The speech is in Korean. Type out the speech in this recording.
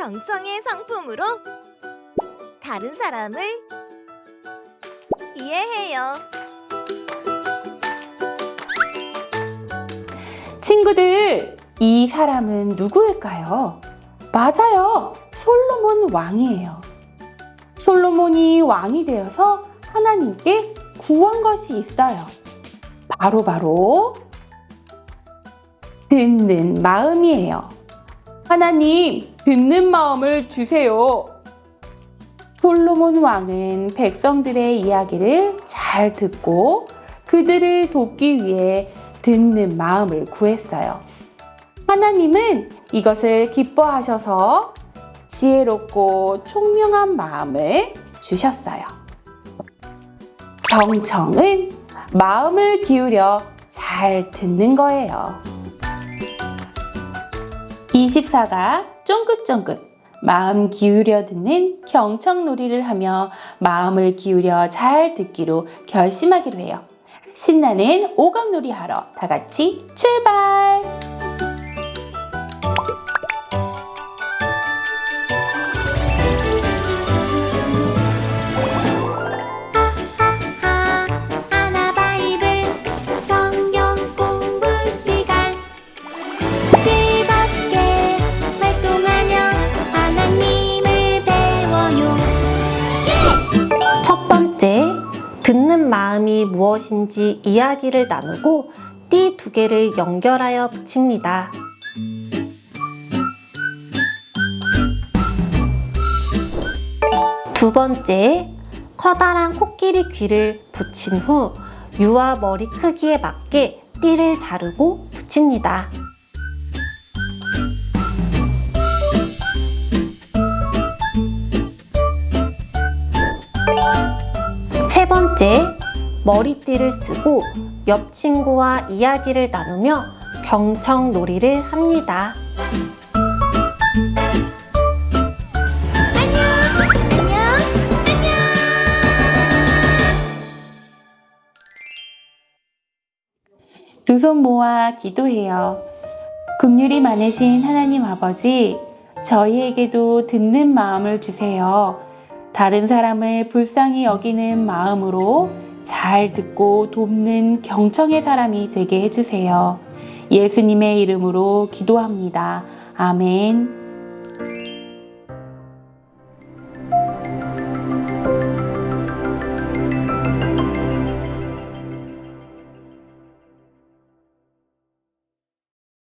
경청의 상품으로 다른 사람을 이해해요. 친구들, 이 사람은 누구일까요? 맞아요. 솔로몬 왕이에요. 솔로몬이 왕이 되어서 하나님께 구한 것이 있어요. 바로 바로 듣는 마음이에요. 하나님, 듣는 마음을 주세요. 솔로몬 왕은 백성들의 이야기를 잘 듣고 그들을 돕기 위해 듣는 마음을 구했어요. 하나님은 이것을 기뻐하셔서 지혜롭고 총명한 마음을 주셨어요. 경청은 마음을 기울여 잘 듣는 거예요. 24가 쫑긋쫑긋 마음 기울여 듣는 경청놀이를 하며 마음을 기울여 잘 듣기로 결심하기로 해요. 신나는 오감놀이 하러 다 같이 출발! 마음이 무엇인지 이야기를 나누고 띠 두 개를 연결하여 붙입니다. 두 번째, 커다란 코끼리 귀를 붙인 후 유아 머리 크기에 맞게 띠를 자르고 붙입니다. 세 번째, 머리띠를 쓰고 옆 친구와 이야기를 나누며 경청놀이를 합니다. 두 손 모아 기도해요. 긍휼이 많으신 하나님 아버지, 저희에게도 듣는 마음을 주세요. 다른 사람을 불쌍히 여기는 마음으로 잘 듣고 돕는 경청의 사람이 되게 해주세요. 예수님의 이름으로 기도합니다. 아멘.